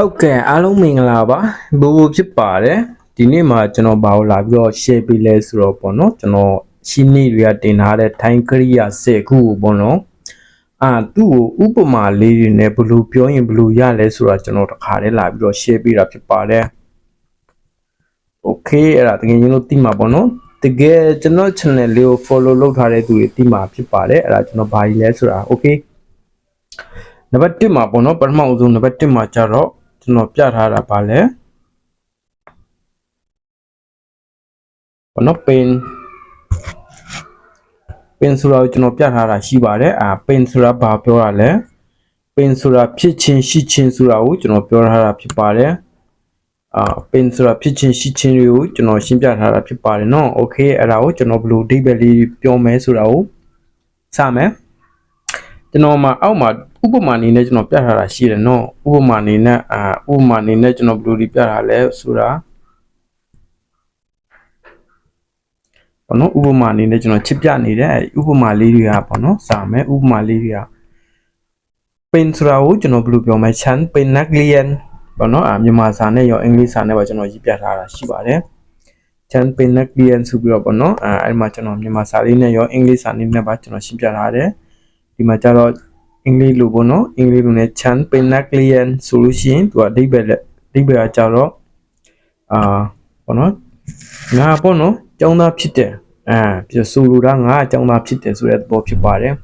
ဟုတ်ကဲ့အားလုံးမင်္ဂလာပါဘူဘူဖြစ်ပါတယ်ဒီနေ့မှာကျွန်တော်ဘာလို့လာပြီးတော့ share ပေးလဲဆိုတော့ပေါ့နော်ကျွန်တော်ရှင်းနေတွေကတင်ထားတဲ့ time ကရိယာ10ခုကိုပေါ့နော်အာသူ့ကိုဥပမာလေးတွေနဲ့ဘယ်လိုပြောရင်ဘယ်လိုရလဲဆိုတာကျွန်တော်တခါတည်းလာပြီးတော့ share ပေးတာဖြစ်ပါတယ် okay အဲ့ဒါတကယ်ချင်းလို့သိမှာပေါ့နော်တကယ်ကျွန်တော် channel လေးကို follow လုပ်ထားတဲ့သူတွေသိမှာဖြစ်ပါတယ်အဲ့ဒါကျွန်တော်ဘာကြီးလဲဆိုတာ okay နံပါတ်1မှာပေါ့နော်ပထမဆုံးနံပါတ်1မှာကျတော့ ကျွန်တော်ပြထားတာပါလဲပေါ့နော်ပင်ပင်ဆိုတာကိုကျွန်တော်ပြထားတာရှိပါတယ်အာပင်ဆိုတာဘာပြောတာလဲပင်ဆိုတာဖြစ်ချင်းရှိချင်းဆိုတာကိုကျွန်တော်ပြောထားတာဖြစ်ပါတယ်အာပင်ဆိုတာဖြစ်ချင်းရှိချင်းတွေကိုကျွန်တော်ရှင်းပြထားတာဖြစ်ပါတယ်เนาะโอเคအဲ့ဒါကိုကျွန်တော်ဘယ်လိုအဓိပ္ပာယ်လေးပြောမယ်ဆိုတာကိုစမယ် ကျွန်တော်မှာအောက်မှာဥပမာအနေနဲ့ကျွန်တော်ပြထားတာရှိတယ်နော်ဥပမာအနေနဲ့အာဥပမာအနေနဲ့ကျွန်တော်ဘယ်လိုဒီပြထားလဲဆိုတာဘောနော်ဥပမာအနေနဲ့ကျွန်တော်ချစ်ပြနေတဲ့ဥပမာလေးတွေကပေါ့နော်စာမယ်ဥပမာလေးတွေကပင်ဆိုတာကိုကျွန်တော်ဘယ်လိုပြောမလဲချန်ပင်နက်လီယန်ပေါ့နော်အာမြန်မာစာနဲ့ရောအင်္ဂလိပ်စာနဲ့ပါကျွန်တော်ရေးပြထားတာရှိပါတယ်ချန်ပင်နက်လီယန်ဆိုပြီးတော့ပေါ့နော်အဲအဲ့မှာကျွန်တော်မြန်မာစာလေးနဲ့ရောအင်္ဂလိပ်စာလေးနဲ့ပါကျွန်တော်ရှင်းပြထားတယ် ဒီမှာကျတော့အင်္ဂလိပ်လိုပေါ့နော်အင်္ဂလိပ်လိုနဲ့ chan penaklian ဆိုလို့ရှိရင်သူကအဓိပ္ပာယ်လက်အဓိပ္ပာယ်ကကြတော့အာပေါ့နော်ငါပေါ့နော်ကျောင်းသားဖြစ်တယ်အာပြဆိုလိုတာငါကျောင်းသားဖြစ်တယ်ဆိုတဲ့သဘောဖြစ်ပါတယ်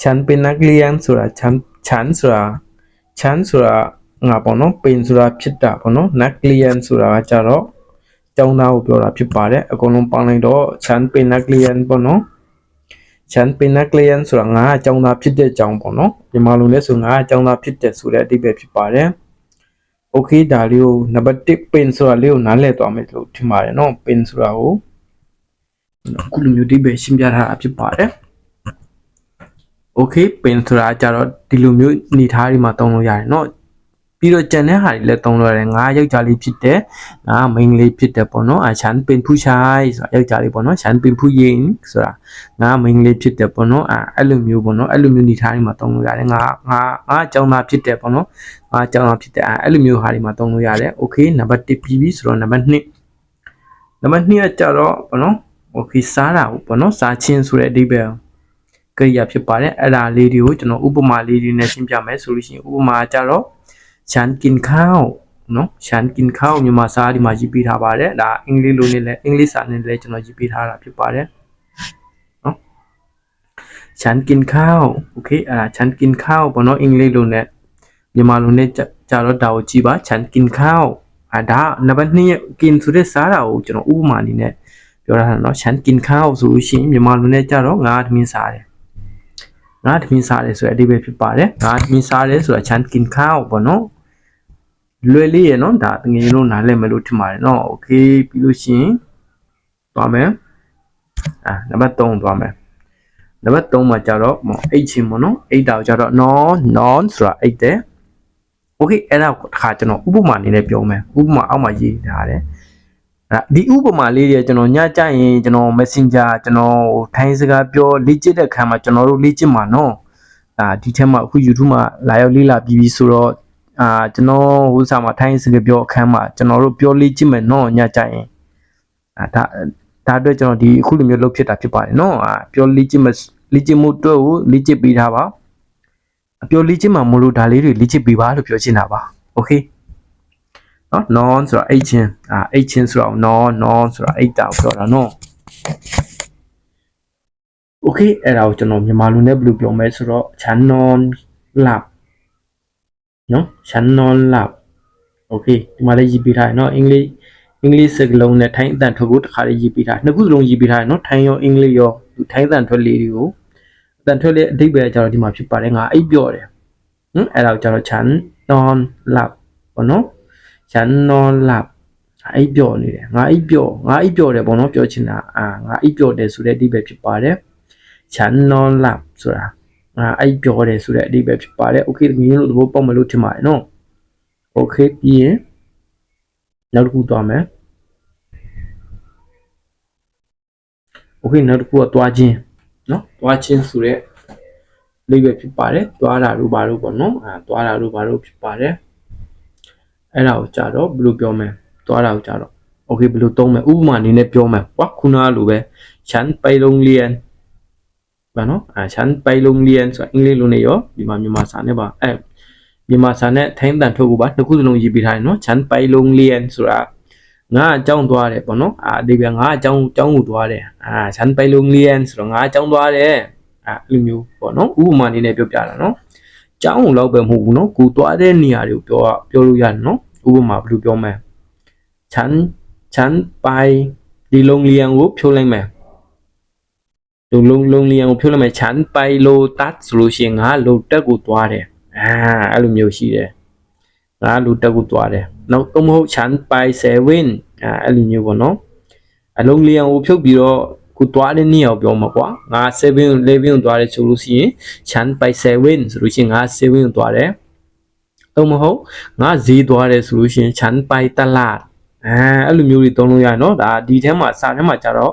chan penaklian ဆိုတာ chan chan ဆိုတာ chan ဆိုတာငါပေါ့နော် pen ဆိုတာဖြစ်တာပေါ့နော် naklian ဆိုတာကကြတော့ကျောင်းသားကိုပြောတာဖြစ်ပါတယ်အကုန်လုံးပေါင်းလိုက်တော့ chan penaklian ပေါ့နော် ချန်ပင်နကလျန်ဆိုတာငါအကြောင်းသားဖြစ်တဲ့အကြောင်းပေါ့နော်မြန်မာလိုလဲဆိုငါအကြောင်းသားဖြစ်တဲ့ဆိုတဲ့အဓိပ္ပာယ်ဖြစ်ပါတယ်โอเคဒါလေးကိုနံပါတ်1ပင်ဆိုတာလေးကိုနားလည်သွားမယ်လို့ထင်ပါတယ်နော်ပင်ဆိုတာကိုအခုလိုမျိုးအဓိပ္ပာယ်ရှင်းပြထားတာဖြစ်ပါတယ်โอเคပင်ဆိုတာကြတော့ဒီလိုမျိုးနေထားတွေမှာသုံးလို့ရတယ်เนาะ ပြီးတော့ကြံတဲ့ဟာတွေလည်းသုံးလို့ရတယ်ငါယောက်ျားလေးဖြစ်တယ်ငါမိန်းကလေးဖြစ်တယ်ပေါ့နော်အချန်ပင်ဖူးချိုင်ဆိုတာယောက်ျားလေးပေါ့နော်ချန်ပင်ဖူးရင်ဆိုတာငါမိန်းကလေးဖြစ်တယ်ပေါ့နော်အဲအဲ့လိုမျိုးပေါ့နော်အဲ့လိုမျိုးနေထားတွေမှာသုံးလို့ရတယ်ငါငါငါအကြောင်းသားဖြစ်တယ်ပေါ့နော်ငါအကြောင်းသားဖြစ်တယ်အဲအဲ့လိုမျိုးဟာတွေမှာသုံးလို့ရတယ်โอเคနံပါတ်1ပြီးပြီဆိုတော့နံပါတ်2နံပါတ်2ကကြတော့ပေါ့နော်โอเคစားတာပေါ့နော်စားချင်းဆိုတဲ့အဓိပ္ပာယ်ကရိယာဖြစ်ပါတယ်အဲ့ဒါလေးတွေကိုကျွန်တော်ဥပမာလေးတွေနဲ့ရှင်းပြမယ်ဆိုလို့ရှိရင်ဥပမာကြတော့ ฉันกินข้าวเนาะฉันกินข้าวမြန်မာစာဒီမှာရေးပေးထားပါတယ်ဒါအင်္ဂလိပ်လိုနဲ့လည်းအင်္ဂလိပ်စာနဲ့လည်းကျွန်တော်ရေးပေးထားတာဖြစ်ပါတယ်เนาะฉันกินข้าวโอเคအဲ့ဒါฉันกินข้าวပေါ့เนาะအင်္ဂလိပ်လိုနဲ့မြန်မာလိုနဲ့ကြာတော့ဒါကိုကြည့်ပါฉันกินข้าวအဲ့ဒါနံပါတ်2ရဲ့กินဆိုတဲ့စားတာကိုကျွန်တော်ဥပမာအနေနဲ့ပြောထားတာเนาะฉันกินข้าวဆိုလို့ရှိရင်မြန်မာလိုနဲ့ကြာတော့ငါသမင်းစားတယ်ငါသမင်းစားတယ်ဆိုတဲ့အဓိပ္ပာယ်ဖြစ်ပါတယ်ငါသမင်းစားတယ်ဆိုတာฉันกินข้าวပေါ့เนาะ လွယ်လေးရနော်ဒါငွေလုံးနားလည်မယ်လို့ထင်ပါတယ်နော်โอเคပြီးလို့ရှိရင်သွားမယ်အာနံပါတ်3သွားမယ်နံပါတ်3မှာကြတော့မောအိတ်ချင်းပေါ့နော်အိတ်တာကိုကြတော့ non non ဆိုတာအိတ်တယ်โอเคအဲ့ဒါကိုတစ်ခါကျွန်တော်ဥပမာအနေနဲ့ပြောမယ်ဥပမာအောက်မှာရေးထားတယ်အဲ့ဒီဥပမာလေးတွေကျွန်တော်ညကြရင်ကျွန်တော် Messenger ကျွန်တော်ထိုင်းစကားပြောလေ့ကျင့်တဲ့ခါမှာကျွန်တော်တို့လေ့ကျင့်မှာနော်အာဒီထဲမှာအခု YouTube မှာလာရောက်လေ့လာပြီးပြီဆိုတော့ အာကျွန်တော်ဟိုစာမှာထိုင်းစကားပြောအခန်းမှာကျွန်တော်တို့ပြောလေ့ကျင့်မယ်နော်ညကြရင်အာဒါဒါအတွက်ကျွန်တော်ဒီအခုလိုမျိုးလုပ်ဖြစ်တာဖြစ်ပါတယ်နော်အာပြောလေ့ကျင့်မယ်လေ့ကျင့်မှုအတွက်ကိုလေ့ကျင့်ပေးထားပါအပြောလေ့ကျင့်မှာမလို့ဒါလေးတွေလေ့ကျင့်ပေးပါလို့ပြောချင်တာပါโอเคနော် non ဆိုတာအိတ်ချင်းအာအိတ်ချင်းဆိုတော့ non non ဆိုတာအိတ်တာကိုပြောတာနော်โอเคအဲ့ဒါကိုကျွန်တော်မြန်မာလိုနဲ့ဘယ်လိုပြောမလဲဆိုတော့ channel lab နော် channel lab okay ဒီမှာလည်းရေးပေးထားတယ်နော်အင်္ဂလိပ်အင်္ဂလိပ်စကားလုံးနဲ့ထိုင်းအတန်ထွက်ဖို့တစ်ခါလေးရေးပေးထားနှစ်ခုစလုံးရေးပေးထားတယ်နော်ထိုင်းရောအင်္ဂလိပ်ရောထိုင်းအတန်ထွက်လေးတွေကိုအတန်ထွက်လေးအဓိပ္ပာယ်ကျတော့ဒီမှာဖြစ်ပါတယ်ငါအိပ်ပျော်တယ်ဟင်အဲ့ဒါကိုကျတော့ channel lab ပေါ့နော် channel lab အိပ်ပျော်နေတယ်ငါအိပ်ပျော်ငါအိပ်ပျော်တယ်ပေါ့နော်ပြောချင်တာအာငါအိပ်ပျော်တယ်ဆိုတဲ့အဓိပ္ပာယ်ဖြစ်ပါတယ် channel lab ဆိုတာ အဲ့ပြောတယ်ဆိုတဲ့အဓိပ္ပာယ်ဖြစ်ပါတယ် okay သမီးတို့သဘောပေါက်မလို့ထင်ပါတယ်နော် okay ပြီးရင်နောက်တစ်ခုသွားမယ် okay နောက်တစ်ခုကသွားခြင်းနော်သွားခြင်းဆိုတဲ့လေးပဲဖြစ်ပါတယ်သွားတာတို့ဘာလို့ပေါ့နော်အဲသွားတာတို့ဘာလို့ဖြစ်ပါတယ်အဲ့ဒါကိုကြတော့ဘယ်လိုပြောမလဲသွားတာကိုကြတော့ okay ဘယ်လိုသုံးမလဲဥပမာအနေနဲ့ပြောမယ်ကွာခုနလိုပဲချန်ပိုင်လုံးလျန် เรียนဘာနော်အာฉันไปโรงเรียนဆိုအင်္ဂလိပ်လိုနေရောဒီမှာမြန်မာစာနဲ့ပါအဲမြန်မာစာနဲ့ထိုင်းတန်ထုတ်ကိုပါတစ်ခုစလုံးရေးပြထားတယ်နော်ฉันไปโรงเรียนဆိုတာငါအကြောင်းသွားတယ်ပေါ့နော်အာအဒီပြငါအကြောင်းအကြောင်းကိုသွားတယ်အာฉันไปโรงเรียนဆိုတော့ငါအကြောင်းသွားတယ်အာအဲ့လိုမျိုးပေါ့နော်ဥပမာအနေနဲ့ပြောပြတာနော်ကျောင်းလောက်ပဲမဟုတ်ဘူးနော်ကိုသွားတဲ့နေရာတွေကိုပြောပြောလို့ရတယ်နော်ဥပမာဘယ်လိုပြောမလဲฉันฉันไปဒီโรงเรียนကိုဖြုတ်လိုက်မယ် လုံလုံလုံလျံကိုဖြုတ်လိုက်မယ်ချန်ပိုင်လိုတတ်ဆိုလို့ရှိရင်ငါလိုတက်ကိုသွားတယ်အာအဲ့လိုမျိုးရှိတယ်ငါလိုတက်ကိုသွားတယ်နောက်တော့မဟုတ်ချန်ပိုင်7အာအဲ့လိုမျိုးပေါ့နော်အလုံးလျံကိုဖြုတ်ပြီးတော့ကိုသွားတဲ့နေ့အောင်ပြောမှာကွာငါ7 11ကိုသွားတယ်ဆိုလို့ရှိရင်ချန်ပိုင်7ဆိုလို့ရှိရင်ငါ7ကိုသွားတယ်တော့မဟုတ်ငါဈေးသွားတယ်ဆိုလို့ရှိရင်ချန်ပိုင်တလာအဲအဲ့လိုမျိုးတွေသုံးလို့ရနော်ဒါဒီထဲမှာစာထဲမှာကြတော့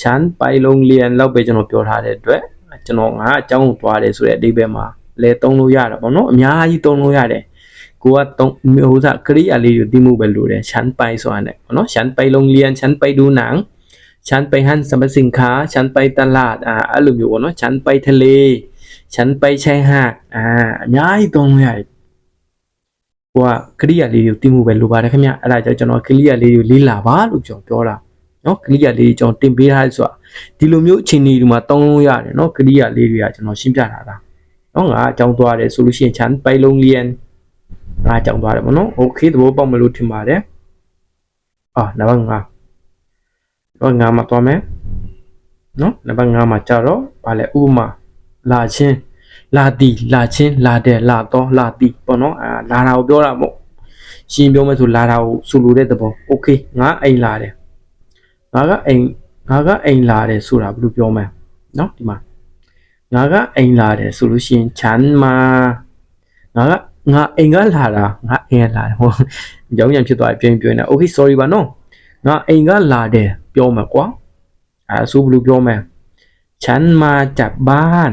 ချန်ပိုင်လုံးလျံလောက်ပဲကျွန်တော်ပြောထားတဲ့အတွက်ကျွန်တော်ငါအကြောင်းကိုသွားတယ်ဆိုတဲ့အဓိပ္ပာယ်မှာလဲသုံးလို့ရတာပေါ့နော်အများကြီးသုံးလို့ရတယ်ကိုကသုံးဟိုစားကရိယာလေးကိုသိမှုပဲလို့တယ်ချန်ပိုင်ဆိုတာနဲ့ပေါ့နော်ချန်ပိုင်လုံးလျံချန်ပိုင်ဒူနန်ချန်ပိုင်ဟန်စမစင်ခါချန်ပိုင်တလာဒအာအဲ့လိုမျိုးပေါ့နော်ချန်ပိုင်ทะเลချန်ပိုင်ချိုင်ဟတ်အာအများကြီးသုံးလို့ရတယ် ဟိုကကရိယာလေးတွေကိုသိမှုပဲလိုပါတယ်ခင်ဗျအဲ့ဒါကြောင့်ကျွန်တော်ကရိယာလေးတွေကိုလေးလာပါလို့ကျွန်တော်ပြောတာ နော်ကရိယာလေးကျွန်တော်တင်ပေးထားဆိုတာဒီလိုမျိုးအခြေအနေဒီမှာတောင်းလို့ရတယ်နော်ကရိယာလေးတွေကကျွန်တော်ရှင်းပြထားတာနော်ငါအကြောင်းသွားတယ်ဆိုလို့ရှိရင် chan pai long lian ငါအကြောင်းသွားတယ်ပေါ့နော် okay သဘောပေါက်မလို့ထင်ပါတယ်အာနံပါတ်5တော့ငါမှသွားမယ်နော်နံပါတ်5မှာကြတော့ဗာလဲဥပမာလာချင်းလာတီလာချင်းလာတယ်လာတော့လာတီပေါ့နော်အာလာတာကိုပြောတာပေါ့ရှင်းပြောမယ်ဆိုလာတာကိုဆိုလိုတဲ့သဘော okay ငါအိမ်လာတယ် ငါကအိမ်ငါကအိမ်လာတယ်ဆိုတာဘယ်လိုပြောမလဲเนาะဒီမှာငါကအိမ်လာတယ်ဆိုလို့ရှိရင်ချမ်းမာငါကငါအိမ်ကလာတာငါအိမ်ကလာတယ်ဟိုကြောင်ရံဖြစ်သွားပြင်ပြင်နေโอเค sorry ပါနော်ငါအိမ်ကလာတယ်ပြောမှာကွာအဲဆိုဘယ်လိုပြောမလဲချမ်းမာจากบ้าน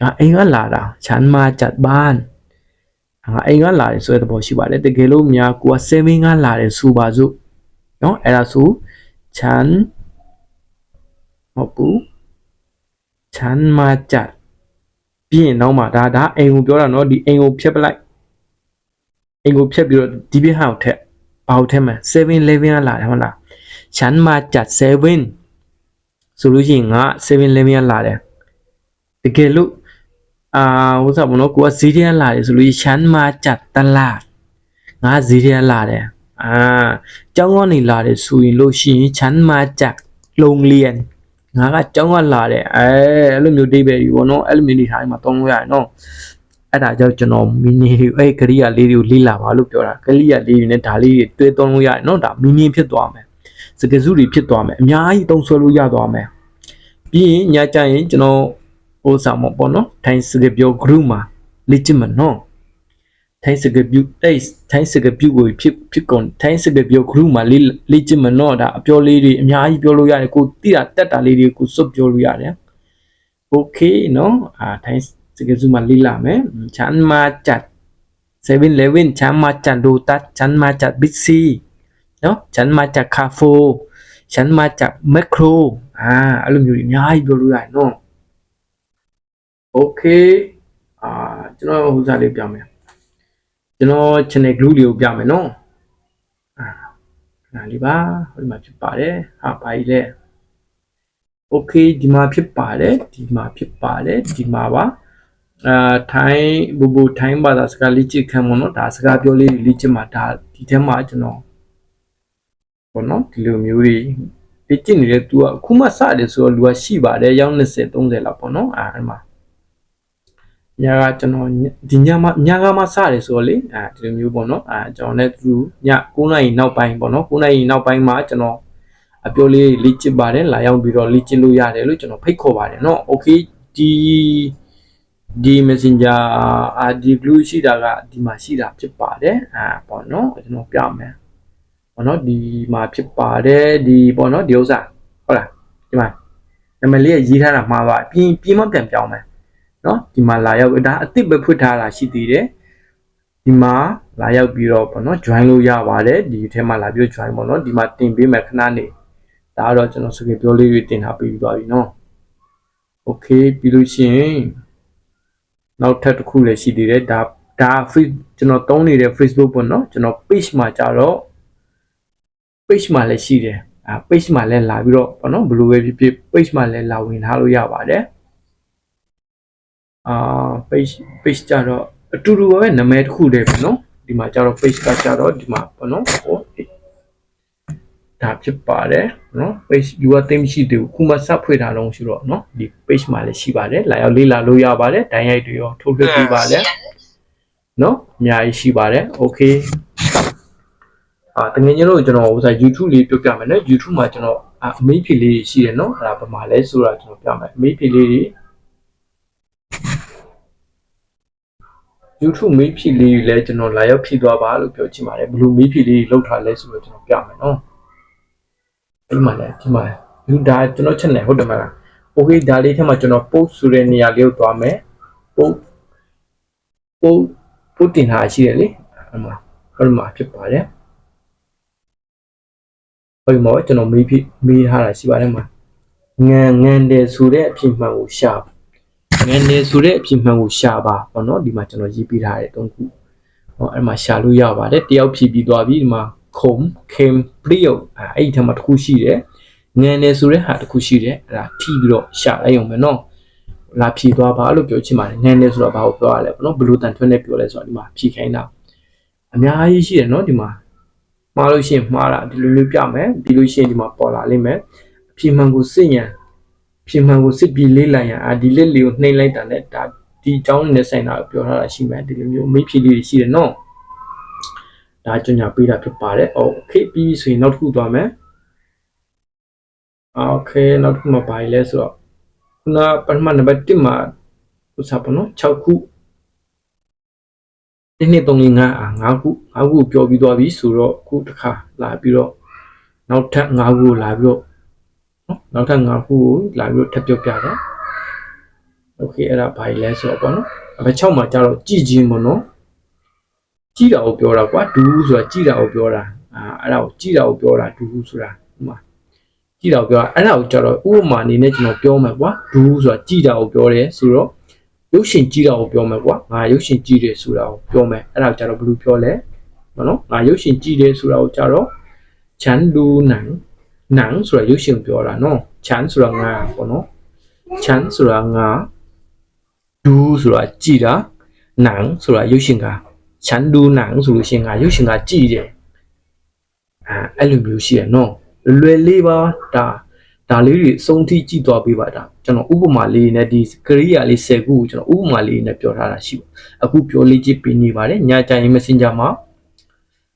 ငါအိမ်ကလာတာฉันมาจากบ้านငါအိမ်ကလာတယ်ဆိုတဲ့သဘောရှိပါတယ်တကယ်လို့များကိုက7ကလာတယ်ဆိုပါစို့ နော်အဲ့ဒါဆိုချန်မဟုတ်ဘူးချန်မာချတ်ပြီးရင်နောက်မှာဒါဒါအိမ်ကိုပြောတာနော်ဒီအိမ်ကိုဖြတ်ပလိုက်အိမ်ကိုဖြတ်ပြီးတော့ဒီပြဟောက်ထက်ဘာဟုတ်ထဲမှာ711ကလာတယ်ဟုတ်လားချန်မာချတ်7ဆိုလို့ရှိရင်ငါ711ကလာတယ်တကယ်လို့အာဟိုစားဘောနော်ကိုကဈေးထဲကလာတယ်ဆိုလို့ရှိရင်ချန်မာချတ်တလားငါဈေးထဲကလာတယ် အာကျောင်းကနေလာတယ်ဆိုရင်လို့ရှိရင်ချမ်းမာจัดโรงเรียนငါကကျောင်းကလာတယ်အဲအဲ့လိုမျိုးဒိဗယ်ယူပေါ့နော်အဲ့လိုမျိုးနေထားမှာတောင်းလို့ရတယ်နော်အဲ့ဒါကြောင့်ကျွန်တော်မီနီအဲ့ကရိယာလေးတွေကိုလေ့လာပါလို့ပြောတာကရိယာလေးတွေနဲ့ဒါလေးတွေတွဲတောင်းလို့ရတယ်နော်ဒါမီနီဖြစ်သွားမယ်စကားစုတွေဖြစ်သွားမယ်အများကြီးတုံးဆွဲလို့ရသွားမယ်ပြီးရင်ညကြရင်ကျွန်တော် ဟိုဆောင်မပေါ့နော်ထိုင်းစကပြော group မှာလေ့ကျင့်မနော် ထိုင်းစကပြုအဲ့ထိုင်းစကပြုကိုဖြစ်ဖြစ်ကုန်ထိုင်းစကပြော group မှာလေ့လေ့ကျင့်မနော်ဒါအပြောလေးတွေအများကြီးပြောလို့ရတယ်ကိုတိတာတက်တာလေးတွေကိုစွတ်ပြောလို့ရတယ် okay နော်အာထိုင်းစကစုမှာလေ့လာမယ်ฉันมาจาก7 Eleven ฉันมาจากโ o ตัสฉันมาจากบิ๊กซีเนาะฉันมาจากคาโฟฉันมาจากแมคโครอ่าအဲ့လိုမျိုးတွေအများကြီးပြောလို့ရတယ်နော် okay အာကျွန်တော်ဟိုစားလေးပြမယ် ကျွန်တော် channel glue လေးကိုပြမယ်နော်အာခဏလေးပါဟိုဒီမှာဖြစ်ပါတယ်ဟာပါကြီးလဲ okay ဒီမှာဖြစ်ပါတယ်ဒီမှာဖြစ်ပါတယ်ဒီမှာပါအာထိုင်းဘူဘူထိုင်းဘာသာစကားလေ့ကျင့်ခံမနော်ဒါစကားပြောလေးလေ့ကျင့်မှာဒါဒီထဲမှာကျွန်တော်ဘောနော်ဒီလိုမျိုးတွေလေ့ကျင့်နေတဲ့သူကအခုမှစတယ်ဆိုတော့လူကရှိပါတယ်ရောက်20 30လောက်ပေါ့နော်အာအဲ့မှာ ညကကျွန်တော်ဒီညမှာညကမှစတယ်ဆိုတော့လေအာဒီလိုမျိုးပေါ့နော်အာကျွန်တော်လည်းသူည9နာရီနောက်ပိုင်းပေါ့နော်9နာရီနောက်ပိုင်းမှာကျွန်တော်အပြောလေးလေ့ကျင့်ပါတယ်လာရောက်ပြီးတော့လေ့ကျင့်လို့ရတယ်လို့ကျွန်တော်ဖိတ်ခေါ်ပါတယ်เนาะโอเคဒီဒီ messenger အာဒီ glue ရှိတာကဒီမှာရှိတာဖြစ်ပါတယ်အာပေါ့เนาะကျွန်တော်ပြမယ်ပေါ့เนาะဒီမှာဖြစ်ပါတယ်ဒီပေါ့เนาะဒီဥစ္စာဟုတ်လားဒီမှာနာမည်လေးရေးထားတာမှားပါပြင်ပြင်မပြန်ပြောင်းမယ် နော်ဒီမှာလာရောက်ဒါအစ်စ်ပဲဖွင့်ထားတာရှိသေးတယ်ဒီမှာလာရောက်ပြီးတော့ပေါ့နော် join လို့ရပါတယ်ဒီထဲမှာလာပြီး join ပေါ့နော်ဒီမှာတင်ပေးမယ်ခဏနေဒါတော့ကျွန်တော်စကေပြောလေးတွေတင်ထားပေးပြီးသွားပြီနော် okay ပြီးလို့ရှိရင်နောက်ထပ်တစ်ခုလည်းရှိသေးတယ်ဒါဒါ free ကျွန်တော်တုံးနေတဲ့ Facebook ပေါ့နော်ကျွန်တော် page မှာကြတော့ page မှာလည်းရှိတယ်အဲ page မှာလည်းလာပြီးတော့ပေါ့နော်ဘယ်လိုပဲဖြစ်ဖြစ် page မှာလည်းလာဝင်ထားလို့ရပါတယ် အာ page page ကြတော့အတူတူပဲနာမည်တစ်ခုတည်းပဲနော်ဒီမှာကြတော့ page ကကြတော့ဒီမှာပေါ့နော်ဟိုဒါဖြစ်ပါတယ်နော် page viewer သိမရှိသေးဘူးခုမှစဖွင့်ထားတော့ရှိတော့နော်ဒီ page မှာလည်းရှိပါတယ်လာရောက်လေ့လာလို့ရပါတယ်ဒိုင်းရိုက်တွေရောထုတ်လွှင့်ပေးပါတယ်နော်အများကြီးရှိပါတယ် okay အာတကယ်ကြီးလို့ကျွန်တော်ဥစား YouTube လေးပြောပြမယ်နော် YouTube မှာကျွန်တော်အမေးဖြေလေးတွေရှိတယ်နော်အဲ့ဒါဘာမှလဲဆိုတာကျွန်တော်ပြမယ်အမေးဖြေလေးတွေ YouTube မေးဖြေလေးတွေလည်းကျွန်တော်လာရောက်ဖြေသွားပါလို့ပြောချင်ပါတယ်ဘယ်လိုမေးဖြေလေးတွေလောက်ထားလဲဆိုတော့ကျွန်တော်ပြမယ်နော်အဲ့မှာလည်းဒီမှာဒီဒါကျွန်တော် channel ဟုတ်တယ်မလား okay ဒါလေးထဲမှာကျွန်တော် post ဆိုတဲ့နေရာလေးကိုသွားမယ် post post post တင်ထားရှိတယ်လေအဲ့မှာအဲ့မှာဖြစ်ပါတယ်အဲ့ဒီမှာကျွန်တော်မေးဖြေမေးထားတာရှိပါတယ်မှာငံငံတယ်ဆိုတဲ့အဖြစ်မှန်ကိုရှာ ငံတယ်ဆိုတဲ့အဖြစ်မှန်ကိုရှာပါပေါ့နော်ဒီမှာကျွန်တော်ရေးပြထားတယ်၃ခုဟောအဲ့မှာရှာလို့ရပါတယ်တယောက်ဖြည့်ပြီးသွားပြီဒီမှာခုံခေမ်ပရီယိုအဲ့ဒီထက်မှာတစ်ခုရှိတယ်ငံတယ်ဆိုတဲ့ဟာတစ်ခုရှိတယ်အဲ့ဒါထိပြီးတော့ရှာလိုက်အောင်မယ်နော်လာဖြည့်သွားပါလို့ပြောချင်ပါတယ်ငံတယ်ဆိုတော့ဘာကိုပြောရလဲပေါ့နော်ဘလူးတန်ထွန်းနဲ့ပြောလဲဆိုတော့ဒီမှာဖြည့်ခိုင်းတာအများကြီးရှိတယ်နော်ဒီမှာမှားလို့ရှိရင်မှားတာဒီလိုမျိုးပြမယ်ပြီးလို့ရှိရင်ဒီမှာပေါ်လာလိမ့်မယ်အဖြေမှန်ကိုစစ်ရ န်ဖြေမှန်ကိုစစ်ပြီးလေးလိုက်ရန်အာဒီလက်လေးကိုနှိမ့်လိုက်တာနဲ့ဒါဒီအကြောင်းနဲ့ဆိုင်တာကိုပြောထားတာရှိမယ်ဒီလိုမျိုးမိဖြေလေးတွေရှိတယ်နော်ဒါကြညာပေးတာဖြစ်ပါတယ်โอเคပြီးဆိုရင်နောက်တစ်ခုသွားမယ်โอเคနောက်တစ်ခုမှာဘာလဲဆိုတော့ခုနပထမနံပါတ်1မှာဥစားပေါ့နော်6ခုဒီနေ့3 5အာ5ခု5ခုပြောပြီးသွားပြီဆိုတော့ခုတစ်ခါလာပြီးတော့နောက်ထပ်5ခုကိုလာပြီးတော့ နော်နောက်ထပ်5ခုကိုလာပြီးတော့ထပ်ပြောပြတယ်โอเคအဲ့ဒါဘာလဲဆိုတော့ပေါ့နော်အဘ6မှာကျတော့ကြည်ချင်းပေါ့နော်ကြည်တာကိုပြောတာကွာဒူးဆိုတာကြည်တာကိုပြောတာအာအဲ့ဒါကိုကြည်တာကိုပြောတာဒူးဆိုတာဥမာကြည်တာကိုပြောတာအဲ့ဒါကိုကျတော့ဥပမာအနေနဲ့ကျွန်တော်ပြောမယ်ကွာဒူးဆိုတာကြည်တာကိုပြောတယ်ဆိုတော့ရုပ်ရှင်ကြည့်တာကိုပြောမယ်ကွာငါရုပ်ရှင်ကြည့်တယ်ဆိုတာကိုပြောမယ်အဲ့ဒါကိုကျတော့ဘယ်လိုပြောလဲမနော်ငါရုပ်ရှင်ကြည့်တယ်ဆိုတာကိုကျတော့ချန်လူန န်နန်ဆိုတာရုပ်ရှင်ပြောတာနော်ချန်ဆိုတာငါပေါ့နော်ချန်ဆိုတာငါဒူးဆိုတာကြည့်တာနန်ဆိုတာရုပ်ရှင်ကချန်ဒူနန်ဆိုလို့ရှိရင်ငါရုပ်ရှင်ကကြည့်တယ်အဲအဲ့လိုမျိုးရှိရနော်လွယ်လေးပါဒါဒါလေးတွေအဆုံးထိကြည့်သွားပေးပါဒါကျွန်တော်ဥပမာလေးနဲ့ဒီကရိယာလေး10ခုကိုကျွန်တော်ဥပမာလေးနဲ့ပြောထားတာရှိပါအခုပြောလေးကြည့်ပေးနေပါတယ်ညကြရင် Messenger မှာ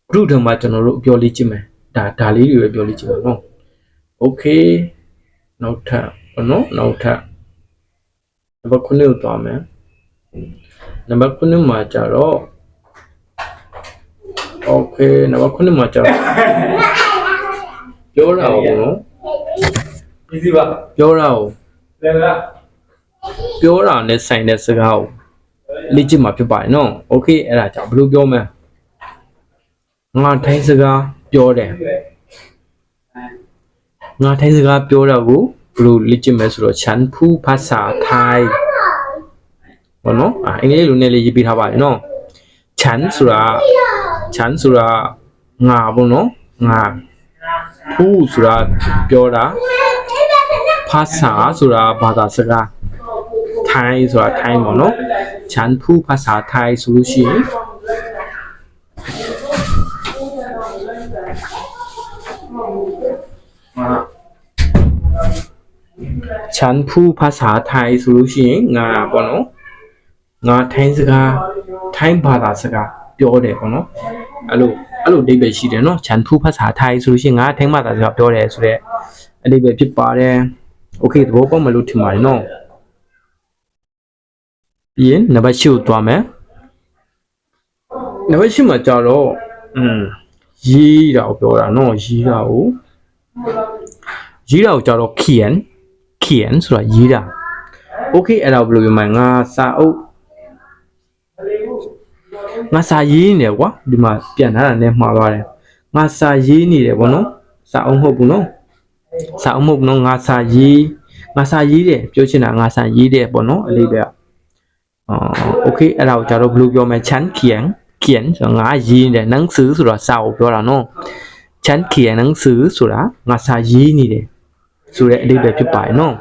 group ထဲမှာကျွန်တော်တို့ပြောလေးကြည့်မယ်ဒါဒါလေးတွေပဲပြောလေးကြည့်ပါနော် okay နောက်ထပ်ဘောနော်နောက်ထပ်နံပါတ်9ကိုသွားမယ်နံပါတ်9မှာကြတော့ okay နံပါတ်9မှာကြတော့ပြောတာဘောနော် easy ပါပြောတာဘောလဲလားပြောတာနဲ့ဆိုင်တဲ့စကားကိုလေ့ကျင့်မှာဖြစ်ပါတယ်နော် okay အဲ့ဒါကြောင့်ဘယ်လိုပြောမလဲငါထိုင်းစကားပြောတယ် ငါထိုင်းစကားပြောတာကိုဘယ်လိုလေ့ကျင့်မလဲဆိုတော့ချန်ဖူဘာသာထိုင်းဘောနော်အာအင်္ဂလိပ်လိုနဲ့လေးရေးပေးထားပါတယ်နော်ချန်ဆိုတာချန်ဆိုတာငါဘောနော်ငါဖူဆိုတာပြောတာဘာသာဆိုတာဘာသာစကားထိုင်းဆိုတာထိုင်းဘောနော်ချန်ဖူဘာသာထိုင်းဆိုလို့ရှိရင် ချန်ဖူးภาษาไทยဆိုလို့ရှိရင်ငါပေါ့နော်ငါထိုင်းစကားထိုင်းဘာသာစကားပြောတယ်ပေါ့နော်အဲ့လိုအဲ့လိုအဓိပ္ပာယ်ရှိတယ်နော်ချန်ဖူးภาษาไทยဆိုလို့ရှိရင်ငါထိုင်းဘာသာစကားပြောတယ်ဆိုတော့အဓိပ္ပာယ်ဖြစ်ပါတယ်โอเคသဘောပေါက်မလို့ထင်ပါတယ်နော် ပြီးရင်နံပါတ်8ကိုသွားမယ်နံပါတ်8မှာကြာတော့อืมရေးတာကိုပြောတာเนาะရေးတာကိုရေးတာကိုကြာတော့ kian kien ဆိုတာရေးတာ okay အဲ့ဒါဘယ်လိုပြောမှငါစာအုပ်ငါစာရေးနေတယ်ကွာဒီမှာပြန်လာတာနဲ့မှားသွားတယ်ငါစာရေးနေတယ်ဗောနော်စာအုပ်ဟုတ်ဘူးနော်စာအုပ်မဟုတ်ဘူးနော်ငါစာရေးငါစာရေးတယ်ပြောချင်တာငါစာရေးတယ်ဗောနော်အလေးပဲအော် okay အဲ့ဒါကိုကျွန်တော်ဘယ်လိုပြောမလဲ chan kien kien ဆိုငါရေးနေတယ်နှန်းစူးဆိုတာစာအုပ်ပြောတာနော် chan kien နှန်းစူးဆိုတာငါစာရေးနေတယ် ဆိုတဲ့အလေးပဲဖြစ်ပါတယ်နော်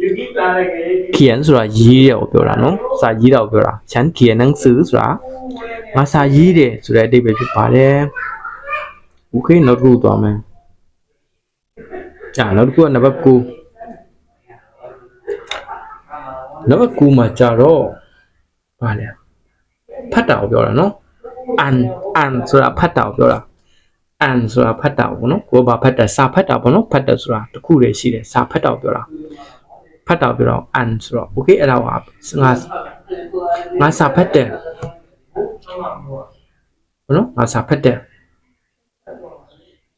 လူကြီးလာတယ်ကေ เขียนဆိုတာရေးတယ်ကိုပြောတာနော်စာရေးတာကိုပြောတာฉันเขียนหนังสือဆိုတာငါစာရေးတယ်ဆိုတဲ့အဓိပ္ပာယ်ဖြစ်ပါတယ်โอเคနောက်တစ်ခုသွားမယ်ကြာနောက်တစ်ခုကနံပါတ်9နံပါတ်9မှာကြာတော့ဗာလဲဖတ်တာကိုပြောတာနော်အန်အန်ဆိုတာဖတ်တာကိုပြောတာ အန်ဆိုတာဖတ်တာကိုနော်ကိုယ်ဘာဖတ်တာစာဖတ်တာပေါ့နော်ဖတ်တယ်ဆိုတာတစ်ခုတည်းရှိတယ်စာဖတ်တာကိုပြောတာဖတ်တာပြောတော့ un ဆိုတော့ okay အဲ့ဒါကငါငါစာဖတ်တယ်ဘနော်ငါစာဖတ်တယ်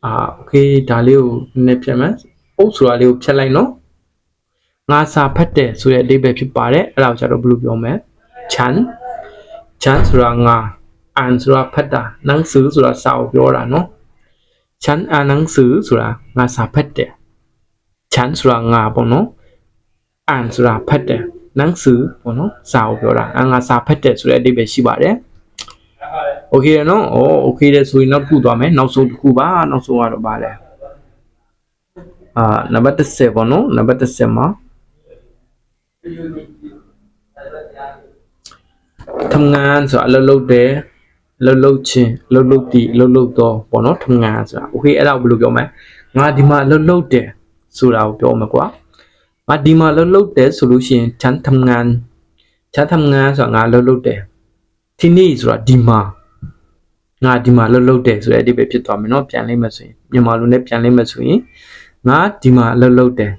အာ okay ဒါလေးကိုနည်းနည်းဖြတ်မယ်အုပ်ဆိုတာလေးကိုဖြတ်လိုက်နော်ငါစာဖတ်တယ်ဆိုတဲ့အဓိပ္ပာယ်ဖြစ်ပါတယ်အဲ့ဒါကိုကျတော့ဘယ်လိုပြောမလဲ chan chan ဆိုတာငါ un ဆိုတာဖတ်တာနန်းสือဆိုတာစာကိုပြောတာနော် chan အနန်းสือဆိုတာငါစာဖတ်တယ် chan ဆိုတာငါပေါ့နော် อ่านဆိုတာဖတ်တယ်နန်းစုပေါ့နော်စာကိုပြောတာအငါစာဖတ်တယ်ဆိုတဲ့အဓိပ္ပာယ်ရှိပါတယ်โอเคရနော်ဩโอเคတယ်ဆိုရင်နောက်တစ်ခုသွားမယ်နောက်ဆုံးတစ်ခုပါနောက်ဆုံးကတော့ဗာလဲအာနံပါတ်30ပေါ့နော်နံပါတ်30မှာทำงานဆိုတာအလုပ်လုပ်တယ်အ လုပ်လုပ်ခြင်းအလုပ်လုပ်တည်အလုပ်လုပ်တော့ပေါ့နော်ทำงานဆိုတာโอเคအဲ့ဒါကိုဘယ်လိုပြောမလဲငါဒီမှာအလုပ်လုပ်တယ်ဆိုတာကိုပြောမှာကွာ ငါဒီမှာလှုပ်လှုပ်တယ်ဆိုလို့ရှိရင်ฉันทำงานฉันทำงานဆိုတာငါလှုပ်လှုပ်တယ်ที่นี่ဆိုတာဒီမှာငါဒီမှာလှုပ်လှုပ်တယ်ဆိုတဲ့အဓိပ္ပာယ်ဖြစ်သွားမယ်เนาะပြန်လိုက်မှဆိုရင်မြန်မာလိုနဲ့ပြန်လိုက်မှဆိုရင်ငါဒီမှာလှုပ်လှုပ်တယ်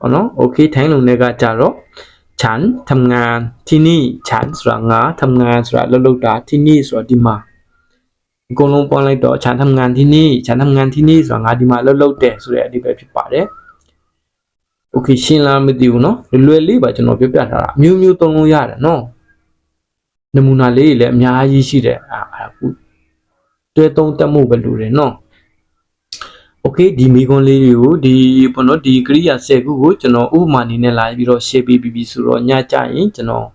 ပေါ့နော်โอเคထိုင်းလိုနဲ့ကကြတော့ ฉันทำงานที่นี่ฉันဆိုတာငါทำงานဆိုတာလှုပ်လှုပ်တာที่นี่ဆိုတာဒီမှာအကုန်လုံးပေါင်းလိုက်တော့ฉันทำงานที่นี่ฉันทำงานที่นี่ဆိုတာငါဒီမှာလှုပ်လှုပ်တယ်ဆိုတဲ့အဓိပ္ပာယ်ဖြစ်ပါတယ် โอเคရှင်းလားမသိဘူးเนาะလွယ်လွယ်လေးပါကျွန်တော်ပြောပြထားတာအမျိုးမျိုးသုံးလို့ရတယ်เนาะနမူနာလေးတွေလည်းအများကြီးရှိတယ်အာအဲ့ဒါခုတွဲသုံးတတ်မှုပဲလိုတယ်เนาะ โอเคဒီမိကွန်းလေးတွေကိုဒီပေါ့နော်ဒီကရိယာ10ခုကိုကျွန်တော်ဥပမာအနေနဲ့လာပြီးတော့ share ပေးပြီးပြီဆိုတော့ညကြရင်ကျွန်တော်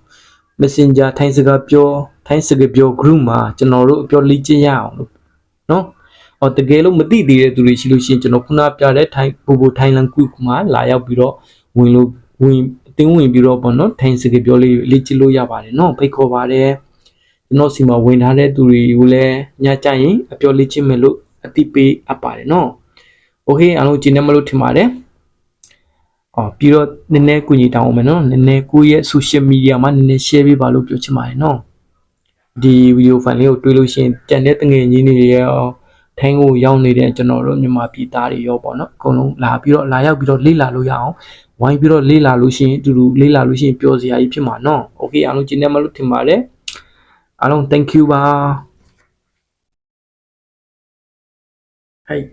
Messenger ထိုင်းစကားပြောထိုင်းစကားပြော group မှာကျွန်တော်တို့ပြောလေ့ကျင့်ရအောင်လို့เนาะ ဟောတကယ်လို့မသိသေးတဲ့သူတွေရှိလို့ရှိရင်ကျွန်တော်ခုနပြတဲ့ထိုင်းဘူဘူထိုင်းလန်ကွမှာလာရောက်ပြီးတော့ဝင်လို့ဝင်အတင်းဝင်ပြီးတော့ပေါ့နော်ထိုင်းစကားပြောလေးလေ့ကျင့်လို့ရပါတယ်နော်ဖိတ်ခေါ်ပါတယ်ကျွန်တော်စီမှာဝင်ထားတဲ့သူတွေကိုလည်းညကြရင်အပြောလေ့ကျင့်မယ်လို့အတိပေးအပ်ပါတယ်နော် โอเคအားလုံးကျင်းနေမလို့ထင်ပါတယ်အော်ပြီးတော့နည်းနည်းကူညီတောင်းအောင်မယ်နော်နည်းနည်းကိုယ့်ရဲ့ social media မှာနည်းနည်း share ပေးပါလို့ပြောချင်ပါတယ်နော်ဒီ video file လေးကိုတွေ့လို့ရှိရင်ကြံတဲ့တငယ်ချင်းတွေရော ထိုင်းကိုရောက်နေတဲ့ကျွန်တော်တို့မြန်မာပြည်သားတွေရောပေါ့နော်အကုန်လုံးလာပြီးတော့လာရောက်ပြီးတော့လေ့လာလို့ရအောင်ဝိုင်းပြီးတော့လေ့လာလို့ရှိရင်အတူတူလေ့လာလို့ရှိရင်ပျော်စရာကြီးဖြစ်မှာနော်โอเคအားလုံးကျင်းနေမလို့ထင်ပါတယ်အားလုံး thank you ပါဟိုက်